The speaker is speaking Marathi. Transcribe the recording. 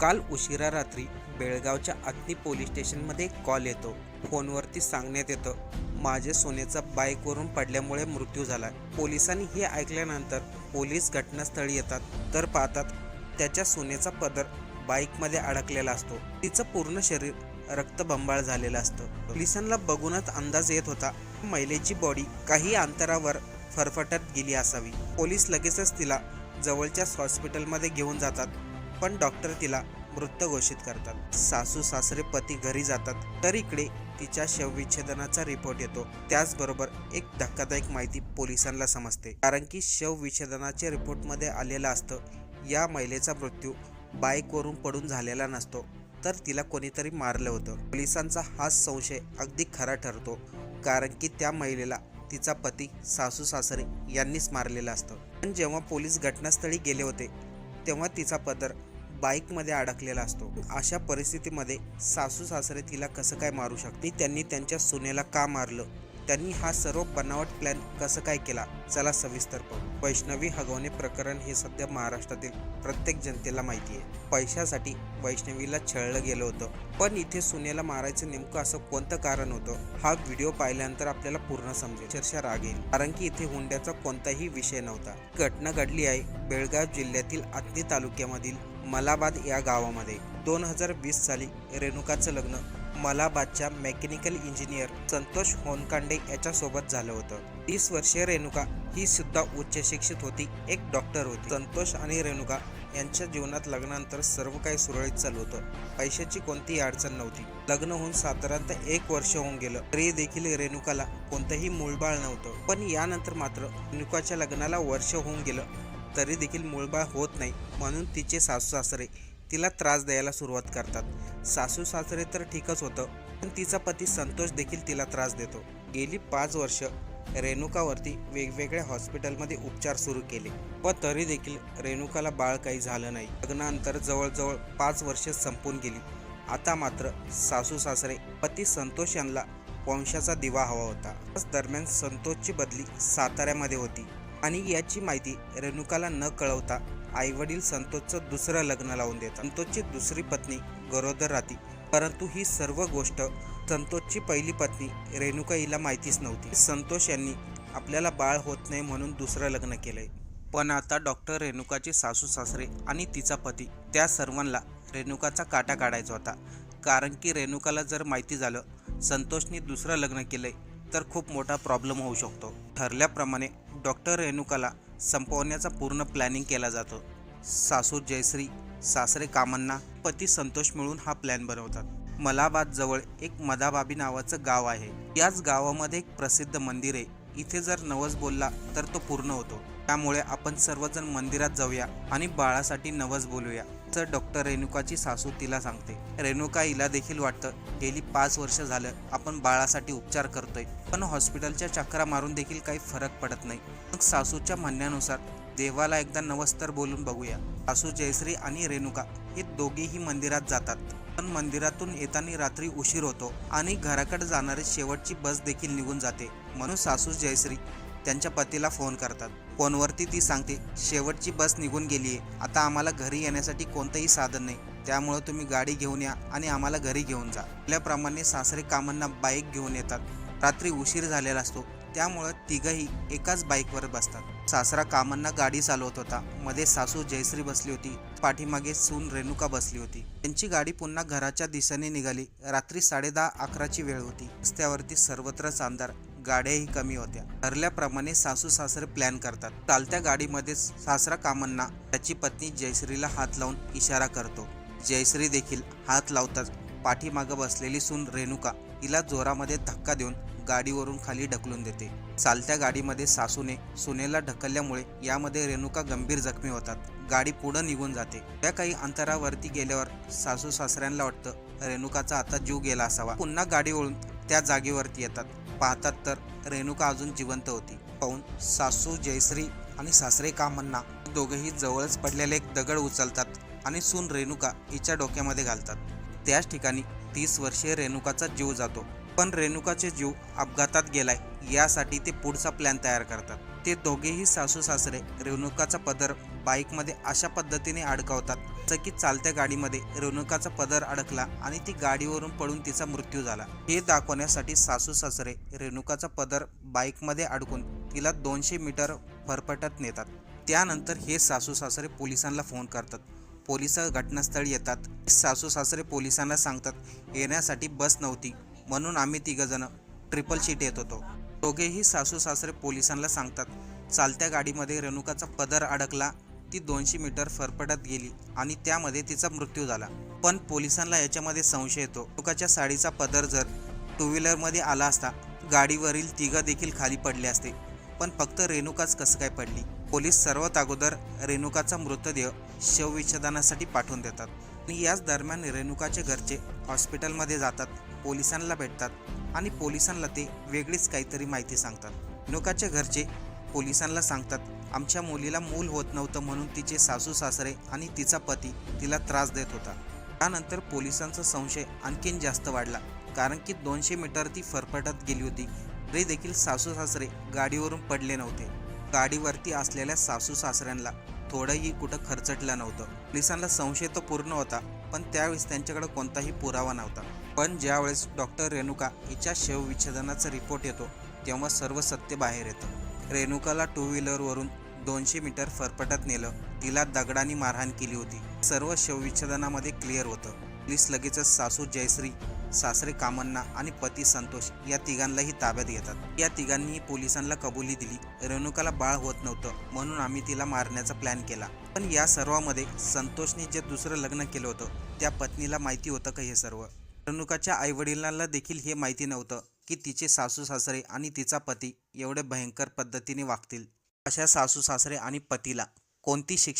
काल उशिरा रात्री बेळगावच्या अग्नी पोलीस स्टेशनमध्ये कॉल येतो. फोनवरती सांगण्यात येतं माझे सोन्याचा बाईकवरून पडल्यामुळे मृत्यू झाला. पोलिसांनी हे ऐकल्यानंतर पोलीस घटनास्थळी येतात. तर पाहतात त्याच्या सोन्याचा पदर बाईकमध्ये अडकलेला असतो. तिचं पूर्ण शरीर रक्तबंबाळ झालेलं असतं. पोलिसांना बघूनच अंदाज येत होता महिलेची बॉडी काही अंतरावर फरफटत गेली असावी पोलीस लगेचच तिला जवळच्याच हॉस्पिटलमध्ये घेऊन जातात. पण डॉक्टर तिला मृत घोषित करतात. सासू सासरे पती घरी जातात तर इकडे तिच्या शवविच्छेदनाचा रिपोर्ट येतो. त्याचबरोबर एक धक्कादायक माहिती पोलिसांना समजते. कारण की शवविच्छेदनाच्या रिपोर्टमध्ये आलेलं असतं या महिलेचा मृत्यू बाईकवरून पडून झालेला नसतो तर तिला कोणीतरी मारलं होतं. पोलिसांचा हा संशय अगदी खरा ठरतो कारण की त्या महिलेला तिचा पती सासू सासरे यांनीच मारलेलं असतं. पण जेव्हा पोलीस घटनास्थळी गेले होते तेव्हा तिचा पदर बाईकमध्ये अडकलेला असतो. अशा परिस्थितीमध्ये सासू सासरे तिला कसं काय मारू शकते? त्यांनी त्यांच्या सुनेला का मारलं? त्यांनी हा सर्व बनावट प्लॅन कसं काय केला? चला सविस्तर पाहू. वैष्णवी हगवणे प्रकरण हे सध्या महाराष्ट्रातील प्रत्येक जनतेला माहिती आहे. पैशासाठी वैष्णवीला छळलं गेलं होतं. पण इथे सुनेला मारायचं नेमकं असं कोणतं कारण होतं? हा व्हिडिओ पाहिल्यानंतर आपल्याला पूर्ण समजेल. चर्चा राग येईल. कारण की इथे हुंड्याचा कोणताही विषय नव्हता. घटना घडली आहे बेळगाव जिल्ह्यातील आत्नी तालुक्यामधील मलाबाद या गावामध्ये. दोन हजार वीस साली रेणुकाचं लग्न मलाबादच्या मेकॅनिकल इंजिनियर संतोष होनकांडे याच्यासोबत झालं होतं. तीस वर्षीय रेणुका ही सुद्धा उच्च शिक्षित होती एक डॉक्टर होती. संतोष आणि रेणुका यांच्या जीवनात लग्नानंतर सर्व काही सुरळीत चालू होतं. पैशाची कोणतीही अडचण नव्हती. लग्न होऊन साधारणतः एक वर्ष होऊन गेलं. तरी देखील रेणुकाला कोणतंही मूळबाळ नव्हतं. पण यानंतर मात्र रेणुकाच्या लग्नाला वर्ष होऊन गेलं. तरी देखील मूळबाळ होत नाही म्हणून तिचे सासू सासरे तिला त्रास द्यायला सुरुवात करतात. सासू सासरे तर ठीकच होतं पण तिचा पती संतोष देखील तिला त्रास देतो. गेली पाच वर्ष रेणुकावरती वेगवेगळ्या हॉस्पिटलमध्ये उपचार सुरू केले पण तरी देखील रेणुकाला बाळ काही झालं नाही. लग्नानंतर जवळजवळ पाच वर्ष संपून गेली. आता मात्र सासू सासरे पती संतोष यांना वंशाचा दिवा हवा होता. त्याच दरम्यान संतोषची बदली साताऱ्यामध्ये होती. आणि याची माहिती रेणुकाला न कळवता आईवडील संतोषचं दुसरं लग्न लावून देतात. संतोषची दुसरी पत्नी गरोदर राहती परंतु ही सर्व गोष्ट संतोषची पहिली पत्नी रेणुका हिला माहितीच नव्हती. संतोष यांनी आपल्याला बाळ होत नाही म्हणून दुसरं लग्न केलंय. पण आता डॉक्टर रेणुकाचे सासू सासरे आणि तिचा पती त्या सर्वांना रेणुकाचा काटा काढायचा होता. कारण की रेणुकाला जर माहिती झालं संतोषने दुसरं लग्न केलंय तर खूप मोठा प्रॉब्लेम होऊ शकतो. ठरल्याप्रमाणे डॉक्टर रेणुकाला संपवण्याचा पूर्ण प्लॅनिंग केला जातो. सासू जयश्री सासरे कामांना पती संतोष मिळून हा प्लॅन बनवतात. मलाबाद जवळ एक मदाबाबी नावाचं गाव आहे. याच गावामध्ये एक प्रसिद्ध मंदिर आहे. इथे जर नवस बोलला तर तो पूर्ण होतो. त्यामुळे आपण सर्वजण मंदिरात जाऊया आणि बाळासाठी नवस बोलूया. तर डॉक्टर रेणुकाची सासू तिला सांगते. रेणुका हिला देखील वाटतं गेली पाच वर्ष झालं आपण बाळासाठी उपचार करतोय पण हॉस्पिटलच्या चक्रा मारून देखील काही फरक पडत नाही. मग सासूच्या म्हणण्यानुसार देवाला एकदा नवस्तर बोलून बघूया. सासू जयश्री आणि रेणुका हे दोघेही मंदिरात जातात. पण मंदिरातून येताना रात्री उशीर होतो आणि घराकडे जाणारी शेवटची बस देखील निघून जाते. म्हणून सासू जयश्री त्यांच्या पतीला फोन करतात. फोनवरती ती सांगते शेवटची बस निघून गेली आहे आता आम्हाला घरी येण्यासाठी कोणतंही साधन नाही. त्यामुळं तुम्ही गाडी घेऊन या आणि आम्हाला घरी घेऊन जा. आपल्याप्रमाणे सासरे कामांना बाईक घेऊन येतात. रात्री उशीर झालेला असतो. त्यामुळं तिघही एकाच बाईकवर बसतात. सासरा कामांना गाडी चालवत होता. मध्ये सासू जयश्री बसली होती. पाठीमागे सून रेणुका बसली होती. त्यांची गाडी पुन्हा घराच्या दिशेने निघाली. रात्री साडेदहा अकराची वेळ होती. रस्त्यावरती सर्वत्रच अंधार गाड्याही कमी होत्या. ठरल्याप्रमाणे सासू सासरे प्लॅन करतात. चालत्या गाडीमध्ये सासरा कामांना त्याची पत्नी जयश्रीला हात लावून इशारा करतो. जयश्री देखील हात लावताच पाठीमागं बसलेली सून रेणुका तिला जोरामध्ये धक्का देऊन गाडीवरून खाली ढकलून देते. चालत्या गाडीमध्ये सासूने सुनेला ढकलल्यामुळे यामध्ये रेणुका गंभीर जखमी होतात. गाडी पुढं निघून जाते. त्या काही अंतरावरती गेल्यावर सासू सासऱ्यांना वाटतं रेणुकाचा आता जीव गेला असावा. पुन्हा गाडी ओळून त्या जागेवरती येतात. पाहतात तर रेणुका अजून जिवंत होती. पाहून सासू जयश्री आणि सासरे कामांना दोघेही जवळच पडलेले एक दगड उचलतात आणि सून रेणुका हिच्या डोक्यामध्ये घालतात. त्याच ठिकाणी तीस वर्षीय रेणुकाचा जीव जातो. पण रेणुकाचे जीव अपघातात गेलाय यासाठी ते पुढचा प्लॅन तयार करतात. ते दोघेही सासू सासरे रेणुकाचा पदर बाईकमध्ये अशा पद्धतीने अडकवतात जसं की चालत्या गाडीमध्ये रेणुकाचा पदर अडकला आणि ती गाडीवरून पडून तिचा मृत्यू झाला. हे दाखवण्यासाठी सासू सासरे रेणुकाचा पदर बाईकमध्ये अडकून तिला दोनशे मीटर फरफटत नेतात. त्यानंतर हे सासू सासरे पोलिसांना फोन करतात. पोलीस घटनास्थळी येतात. सासू सासरे पोलिसांना सांगतात येण्यासाठी बस नव्हती म्हणून आम्ही तिघंजणं ट्रिपल शीट येत होतो. दोघेही सासू सासरे पोलिसांना सांगतात चालत्या गाडीमध्ये रेणुकाचा पदर अडकला ती दोनशे मीटर फरफटत गेली आणि त्यामध्ये तिचा मृत्यू झाला. पण पोलिसांना याच्यामध्ये संशय येतो. रेणुकाच्या साडीचा पदर जर टू व्हीलरमध्ये आला असता गाडीवरील तिघं देखील खाली पडले असते. पण फक्त रेणुकाच कसं काय पडली? पोलीस सर्वात अगोदर रेणुकाचा मृतदेह शवविच्छेदनासाठी पाठवून देतात आणि याच दरम्यान रेणुकाचे घरचे हॉस्पिटलमध्ये जातात पोलिसांना भेटतात आणि पोलिसांना ते वेगळीच काहीतरी माहिती सांगतात. रेणुकाचे घरचे पोलिसांना सांगतात आमच्या मुलीला मूल होत नव्हतं म्हणून तिचे सासू सासरे आणि तिचा पती तिला त्रास देत होता. त्यानंतर पोलिसांचा संशय आणखीन जास्त वाढला कारण की दोनशे मीटर ती फरफटत गेली होती. तरी देखील सासू सासरे गाडीवरून पडले नव्हते. गाडीवरती असलेल्या सासू सासऱ्यांना थोडंही कुठं खर्चटलं नव्हतं. पोलिसांना संशय तर पूर्ण होता पण त्यावेळेस त्यांच्याकडे कोणताही पुरावा नव्हता. पण ज्यावेळेस डॉक्टर रेणुका हिच्या शवविच्छेदनाचा रिपोर्ट येतो तेव्हा सर्व सत्य बाहेर येतं. रेणुकाला टू व्हीलरवरून दोनशे मीटर फरफटत नेलं. तिला दगडाने मारहाण केली होती. सर्व शवविच्छेदनामध्ये क्लिअर होतं. पोलीस लगेचच सासू जयश्री सासरे कामन्ना आणि पती संतोष या तिघांनाही ताब्यात घेतात. या तिघांनीही पोलिसांना कबुली दिली. रेणुकाला बाळ होत नव्हतं म्हणून आम्ही तिला मारण्याचा प्लॅन केला. पण या सर्वामध्ये संतोषने जे दुसरं लग्न केलं होतं त्या पत्नीला माहिती होतं का हे सर्व? रेणुकाच्या आईवडिलांना देखील हे माहिती नव्हतं की तिचे सासू सासरे आणि तिचा पती एवढे भयंकर पद्धतीने वागतील. अशा सासू सासरे आणि पतीला कोणती शिक्षा